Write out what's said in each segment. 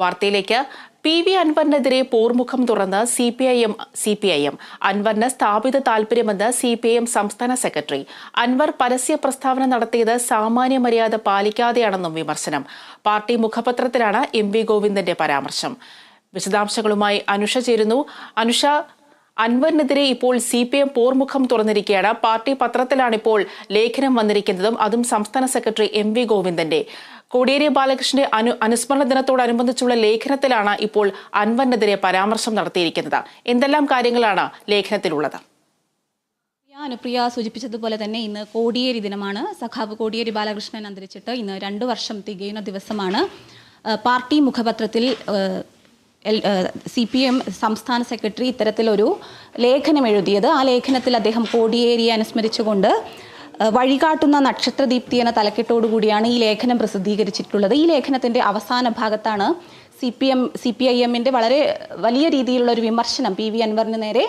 വാർത്തയിലേക്ക്. P V അൻവറിനെതിരെ പോർമുഖം തുറന്ന് C P I M C P I M. അൻവറിന് സ്ഥാപിത താൽപര്യമെന്ന് സി പി ഐ എം സംസ്ഥാന സെക്രട്ടറി. അൻവർ പരസ്യ പ്രസ്താവന നടത്തിയത് സാമാന്യ മര്യാദ പാലിക്കാതെയാണെന്നും വിമർശനം. പാർട്ടി മുഖപത്രത്തിലാണ് എം വി ഗോവിന്ദന്റെ പരാമർശം. വിശദാംശങ്ങളുമായി അനുഷ ചേരുന്നു. അനുഷ അൻവറിനെതിരെ ഇപ്പോൾ സി പി എം പോർമുഖം തുറന്നിരിക്കുകയാണ്. പാർട്ടി പത്രത്തിലാണ് ഇപ്പോൾ ലേഖനം വന്നിരിക്കുന്നതും അതും സംസ്ഥാന സെക്രട്ടറി എം വി ഗോവിന്ദന്റെ. കോടിയേരി ബാലകൃഷ്ണന്റെ അനു അനുസ്മരണ ദിനത്തോടനുബന്ധിച്ചുള്ള ലേഖനത്തിലാണ് ഇപ്പോൾ അൻവറിനെതിരെ പരാമർശം നടത്തിയിരിക്കുന്നത്. എന്തെല്ലാം കാര്യങ്ങളാണ് ലേഖനത്തിലുള്ളത്? അനുപ്രിയ സൂചിപ്പിച്ചതുപോലെ തന്നെ ഇന്ന് കോടിയേരി ദിനമാണ്. സഖാവ് കോടിയേരി ബാലകൃഷ്ണൻ അന്തരിച്ചിട്ട് ഇന്ന് രണ്ടു വർഷം തികയുന്ന ദിവസമാണ്. പാർട്ടി മുഖപത്രത്തിൽ സി പി എം സംസ്ഥാന സെക്രട്ടറി ഇത്തരത്തിലൊരു ലേഖനം എഴുതിയത്. ആ ലേഖനത്തിൽ അദ്ദേഹം കോടിയേരിയെ അനുസ്മരിച്ചുകൊണ്ട് വഴികാട്ടുന്ന നക്ഷത്രദീപ്തി എന്ന തലക്കെട്ടോടുകൂടിയാണ് ഈ ലേഖനം പ്രസിദ്ധീകരിച്ചിട്ടുള്ളത്. ഈ ലേഖനത്തിന്റെ അവസാന ഭാഗത്താണ് C P M C P I എമ്മിന്റെ വളരെ വലിയ രീതിയിലുള്ള ഒരു വിമർശനം പി വി അൻവറിന് നേരെ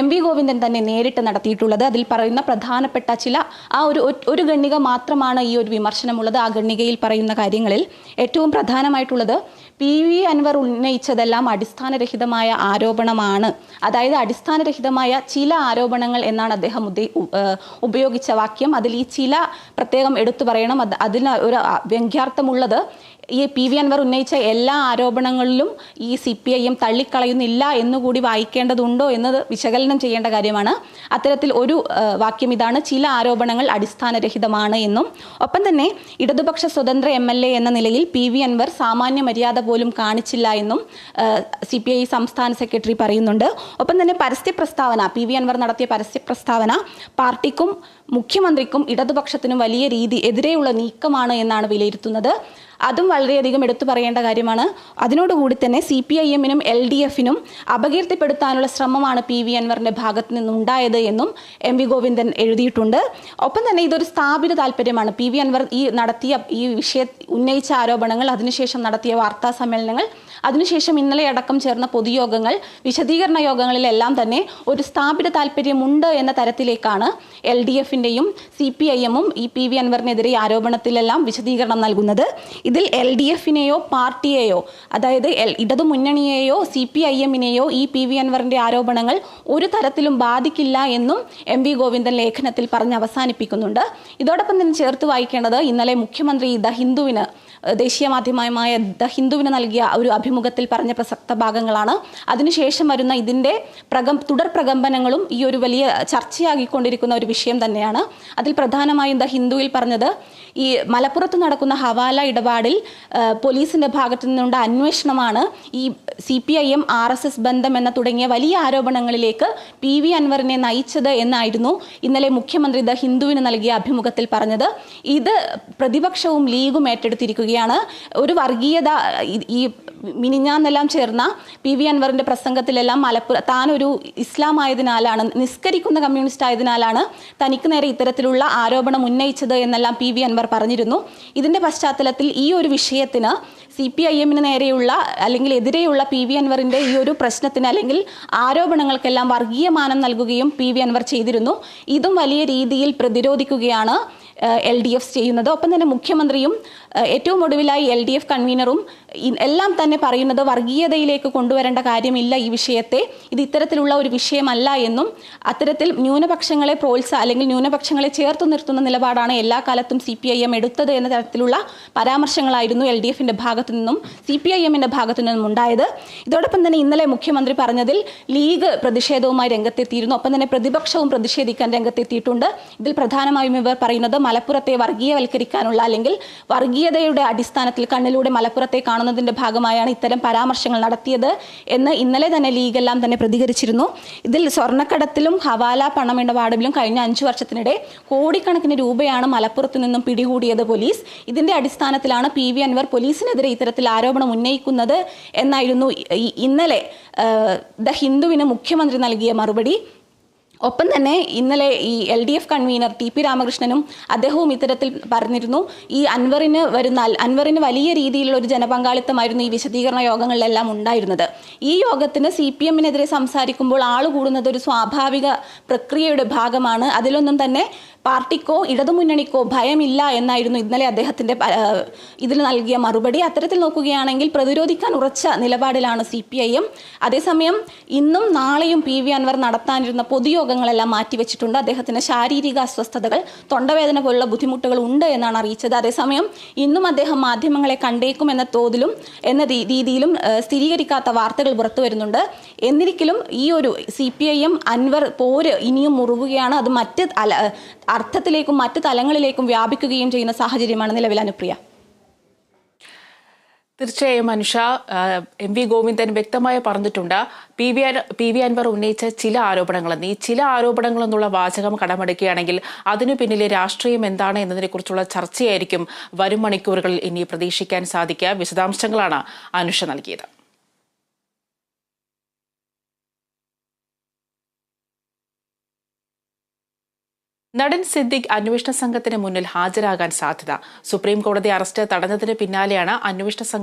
എം വി ഗോവിന്ദൻ തന്നെ നേരിട്ട് നടത്തിയിട്ടുള്ളത്. അതിൽ പറയുന്ന പ്രധാനപ്പെട്ട ചില ആ ഒരു ഒരു ഗണ്ണിക മാത്രമാണ് ഈ ഒരു വിമർശനമുള്ളത്. ആ ഗണ്ണികയിൽ പറയുന്ന കാര്യങ്ങളിൽ ഏറ്റവും പ്രധാനമായിട്ടുള്ളത് പി വി അൻവർ ഉന്നയിച്ചതെല്ലാം അടിസ്ഥാനരഹിതമായ ആരോപണമാണ്. അതായത് അടിസ്ഥാനരഹിതമായ ചില ആരോപണങ്ങൾ എന്നാണ് അദ്ദേഹം ഉപയോഗിച്ച വാക്യം. അതിൽ ഈ ചില പ്രത്യേകം എടുത്തു പറയണം. അത് അതിന് ഒരു വ്യംഗ്യാർത്ഥമുള്ളത് ഈ പി വി അൻവർ ഉന്നയിച്ച എല്ലാ ആരോപണങ്ങളിലും ഈ സി പി ഐ എം തള്ളിക്കളയുന്നില്ല എന്നുകൂടി വായിക്കേണ്ടതുണ്ടോ എന്നത് വിശകലനം ചെയ്യേണ്ട കാര്യമാണ്. അത്തരത്തിൽ ഒരു വാക്യം ഇതാണ്. ചില ആരോപണങ്ങൾ അടിസ്ഥാനരഹിതമാണ് എന്നും. ഒപ്പം തന്നെ ഇടതുപക്ഷ സ്വതന്ത്ര എം എൽ എ എന്ന നിലയിൽ പി വി അൻവർ സാമാന്യ മര്യാദ പോലും കാണിച്ചില്ല എന്നും സി പി ഐ സംസ്ഥാന സെക്രട്ടറി പറയുന്നുണ്ട്. ഒപ്പം തന്നെ പരസ്യ പ്രസ്താവന പി വി അൻവർ നടത്തിയ പരസ്യ പ്രസ്താവന പാർട്ടിക്കും മുഖ്യമന്ത്രിക്കും ഇടതുപക്ഷത്തിനും വലിയ രീതി എതിരെയുള്ള നീക്കമാണ് എന്നാണ് വിലയിരുത്തുന്നത്. അതും വളരെയധികം എടുത്തു പറയേണ്ട കാര്യമാണ്. അതിനോടുകൂടി തന്നെ സി പി ഐ എമ്മിനും എൽ ഡി എഫിനും അപകീർത്തിപ്പെടുത്താനുള്ള ശ്രമമാണ് പി വി അൻവറിന്റെ ഭാഗത്ത് നിന്നുണ്ടായത് എന്നും എം വി ഗോവിന്ദൻ എഴുതിയിട്ടുണ്ട്. ഒപ്പം തന്നെ ഇതൊരു സ്ഥാപിത താല്പര്യമാണ്. പി വി അൻവർ ഈ നടത്തിയ ഈ വിഷയ ഉന്നയിച്ച ആരോപണങ്ങൾ അതിനുശേഷം നടത്തിയ വാർത്താ സമ്മേളനങ്ങൾ അതിനുശേഷം ഇന്നലെ അടക്കം ചേർന്ന പൊതുയോഗങ്ങൾ വിശദീകരണ യോഗങ്ങളിലെല്ലാം തന്നെ ഒരു സ്ഥാപിത താല്പര്യമുണ്ട് എന്ന തരത്തിലേക്കാണ് എൽ ഡി എഫിന്റെയും സി പി ഐ എമ്മും ഈ പി വി അൻവറിനെതിരെ ആരോപണത്തിലെല്ലാം വിശദീകരണം നൽകുന്നത്. ഇതിൽ എൽ ഡി എഫിനെയോ പാർട്ടിയെയോ അതായത് എൽ ഇടതുമുന്നണിയെയോ സി പി ഐ എമ്മിനെയോ ഈ പി വി അൻവറിന്റെ ആരോപണങ്ങൾ ഒരു തരത്തിലും ബാധിക്കില്ല എന്നും എം വി ഗോവിന്ദൻ ലേഖനത്തിൽ പറഞ്ഞ് അവസാനിപ്പിക്കുന്നുണ്ട്. ഇതോടൊപ്പം തന്നെ ചേർത്ത് വായിക്കേണ്ടത് ഇന്നലെ മുഖ്യമന്ത്രി ദ ഹിന്ദുവിന് ദേശീയ മാധ്യമമായ ദ ഹിന്ദുവിന് നൽകിയ ഒരു അഭിമുഖത്തിൽ പറഞ്ഞ പ്രസക്ത ഭാഗങ്ങളാണ്. അതിനുശേഷം വരുന്ന ഇതിന്റെ പ്രകം തുടർ പ്രകമ്പനങ്ങളും ഈ ഒരു വലിയ ചർച്ചയാകിക്കൊണ്ടിരിക്കുന്ന ഒരു വിഷയം തന്നെയാണ്. അതിൽ പ്രധാനമായും ദ ഹിന്ദുവിൽ പറഞ്ഞത് ഈ മലപ്പുറത്ത് നടക്കുന്ന ഹവാല ഇടപാടിൽ പോലീസിന്റെ ഭാഗത്തു നിന്നുള്ള അന്വേഷണമാണ് ഈ C P I M R S S ബന്ധം എന്ന തുടങ്ങിയ വലിയ ആരോപണങ്ങളിലേക്ക് പി വി അൻവറിനെ നയിച്ചത് എന്നായിരുന്നു ഇന്നലെ മുഖ്യമന്ത്രി ദ ഹിന്ദുവിന് നൽകിയ അഭിമുഖത്തിൽ പറഞ്ഞത്. ഇത് പ്രതിപക്ഷവും ലീഗും ഏറ്റെടുത്തിരിക്കുകയാണ്. ഒരു വർഗീയത ഈ- മിനിഞ്ഞാന്നെല്ലാം ചേർന്ന പി വി അൻവറിന്റെ പ്രസംഗത്തിലെല്ലാം മലപ്പുറം താനൊരു ഇസ്ലാം ആയതിനാലാണ് നിസ്കരിക്കുന്ന കമ്മ്യൂണിസ്റ്റ് ആയതിനാലാണ് തനിക്ക് നേരെ ഇത്തരത്തിലുള്ള ആരോപണം ഉന്നയിച്ചത് എന്നെല്ലാം പി വി അൻവർ പറഞ്ഞിരുന്നു. ഇതിന്റെ പശ്ചാത്തലത്തിൽ ഈ ഒരു വിഷയത്തിന് സി പി ഐ എമ്മിന് നേരെയുള്ള അല്ലെങ്കിൽ എതിരെയുള്ള പി വി അൻവറിന്റെ ഈ ഒരു പ്രശ്നത്തിന് അല്ലെങ്കിൽ ആരോപണങ്ങൾക്കെല്ലാം വർഗീയമാനം നൽകുകയും പി വി അൻവർ ചെയ്തിരുന്നു. ഇതും വലിയ രീതിയിൽ പ്രതിരോധിക്കുകയാണ് എൽ ഡി എഫ് ചെയ്യുന്നത്. ഒപ്പം തന്നെ മുഖ്യമന്ത്രിയും ഏറ്റവും ഒടുവിലായി എൽ ഡി എഫ് കൺവീനറും എല്ലാം തന്നെ പറയുന്നത് വർഗീയതയിലേക്ക് കൊണ്ടുവരേണ്ട കാര്യമില്ല ഈ വിഷയത്തെ. ഇത് ഇത്തരത്തിലുള്ള ഒരു വിഷയമല്ല എന്നും അത്തരത്തിൽ ന്യൂനപക്ഷങ്ങളെ പ്രോത്സാഹ അല്ലെങ്കിൽ ന്യൂനപക്ഷങ്ങളെ ചേർത്ത് നിർത്തുന്ന നിലപാടാണ് എല്ലാ കാലത്തും സി പി ഐ എം എടുത്തത് എന്ന തരത്തിലുള്ള പരാമർശങ്ങളായിരുന്നു എൽ ഡി എഫിന്റെ ഭാഗത്തു നിന്നും സി പി ഐ എമ്മിന്റെ ഭാഗത്തു നിന്നും ഉണ്ടായത്. ഇതോടൊപ്പം തന്നെ ഇന്നലെ മുഖ്യമന്ത്രി പറഞ്ഞതിൽ ലീഗ് പ്രതിഷേധവുമായി രംഗത്തെത്തിയിരുന്നു. ഒപ്പം തന്നെ പ്രതിപക്ഷവും പ്രതിഷേധിക്കാൻ രംഗത്തെത്തിയിട്ടുണ്ട്. ഇതിൽ പ്രധാനമായും ഇവർ പറയുന്നത് മലപ്പുറത്തെ വർഗീയവൽക്കരിക്കാനുള്ള അല്ലെങ്കിൽ വർഗീയതയുടെ അടിസ്ഥാനത്തിൽ കണ്ണിലൂടെ മലപ്പുറത്തെ കാണുന്നതിന്റെ ഭാഗമായാണ് ഇത്തരം പരാമർശങ്ങൾ നടത്തിയത് എന്ന് ഇന്നലെ തന്നെ ലീഗെല്ലാം തന്നെ പ്രതികരിച്ചിരുന്നു. ഇതിൽ സ്വർണക്കടത്തിലും ഹവാല പണമിടപാടിലും കഴിഞ്ഞ അഞ്ചു വർഷത്തിനിടെ കോടിക്കണക്കിന് രൂപയാണ് മലപ്പുറത്ത് നിന്നും പിടികൂടിയത് പോലീസ്. ഇതിന്റെ അടിസ്ഥാനത്തിലാണ് പി വി അൻവർ പോലീസിനെതിരെ ഇത്തരത്തിൽ ആരോപണം ഉന്നയിക്കുന്നത് എന്നായിരുന്നു ഇന്നലെ ദ ഹിന്ദുവിന് മുഖ്യമന്ത്രി നൽകിയ മറുപടി. ഒപ്പം തന്നെ ഇന്നലെ ഈ L D F convener T P രാമകൃഷ്ണനും അദ്ദേഹവും ഇത്തരത്തിൽ പറഞ്ഞിരുന്നു. ഈ അൻവറിന് വരുന്ന അൻവറിന് വലിയ രീതിയിലുള്ള ഒരു ജനപങ്കാളിത്തമായിരുന്നു ഈ വിശദീകരണ യോഗങ്ങളിലെല്ലാം ഉണ്ടായിരുന്നത്. ഈ യോഗത്തിന് സി പി എമ്മിനെതിരെ സംസാരിക്കുമ്പോൾ ആൾ കൂടുന്നത് ഒരു സ്വാഭാവിക പ്രക്രിയയുടെ ഭാഗമാണ്. അതിലൊന്നും തന്നെ പാർട്ടിക്കോ ഇടതുമുന്നണിക്കോ ഭയമില്ല എന്നായിരുന്നു ഇന്നലെ അദ്ദേഹത്തിന്റെ ഇതിൽ നൽകിയ മറുപടി. അത്തരത്തിൽ നോക്കുകയാണെങ്കിൽ പ്രതിരോധിക്കാൻ ഉറച്ച നിലപാടിലാണ് സി പി ഐ എം. അതേസമയം ഇന്നും നാളെയും പി വി അൻവർ നടത്താനിരുന്ന പൊതുയോഗങ്ങളെല്ലാം മാറ്റിവെച്ചിട്ടുണ്ട്. അദ്ദേഹത്തിന് ശാരീരിക അസ്വസ്ഥതകൾ തൊണ്ടവേദന പോലുള്ള ബുദ്ധിമുട്ടുകൾ ഉണ്ട് എന്നാണ് അറിയിച്ചത്. അതേസമയം ഇന്നും അദ്ദേഹം മാധ്യമങ്ങളെ കണ്ടേക്കും എന്ന തോതിലും എന്ന രീതിയിലും സ്ഥിരീകരിക്കാത്ത വാർത്തകൾ പുറത്തു വരുന്നുണ്ട്. എന്നിരിക്കലും ഈ ഒരു C P I M Anvar പോര് ഇനിയും മുറുകുകയാണ്. അത് മറ്റ് അർത്ഥത്തിലേക്കും മറ്റ് തലങ്ങളിലേക്കും വ്യാപിക്കുകയും ചെയ്യുന്ന സാഹചര്യമാണ് നിലവിൽ അനുപ്രിയ. തീർച്ചയായും അനുഷ എം വി ഗോവിന്ദൻ വ്യക്തമായി പറഞ്ഞിട്ടുണ്ട് P V P V Anvar ഉന്നയിച്ച ചില ആരോപണങ്ങൾ. ഈ ചില ആരോപണങ്ങൾ എന്നുള്ള വാചകം കടമെടുക്കുകയാണെങ്കിൽ അതിനു പിന്നിലെ രാഷ്ട്രീയം എന്താണ് എന്നതിനെക്കുറിച്ചുള്ള ചർച്ചയായിരിക്കും വരും മണിക്കൂറുകളിൽ ഇനി പ്രതീക്ഷിക്കാൻ സാധിക്കുക. വിശദാംശങ്ങളാണ് അനുഷ നൽകിയത്. നടൻ സിദ്ദിഖ് അന്വേഷണ സംഘത്തിന് മുന്നിൽ ഹാജരാകാൻ സാധ്യത. സുപ്രീം കോടതി അറസ്റ്റ് തടഞ്ഞതിന് പിന്നാലെയാണ് അന്വേഷണ സംഘത്തിന്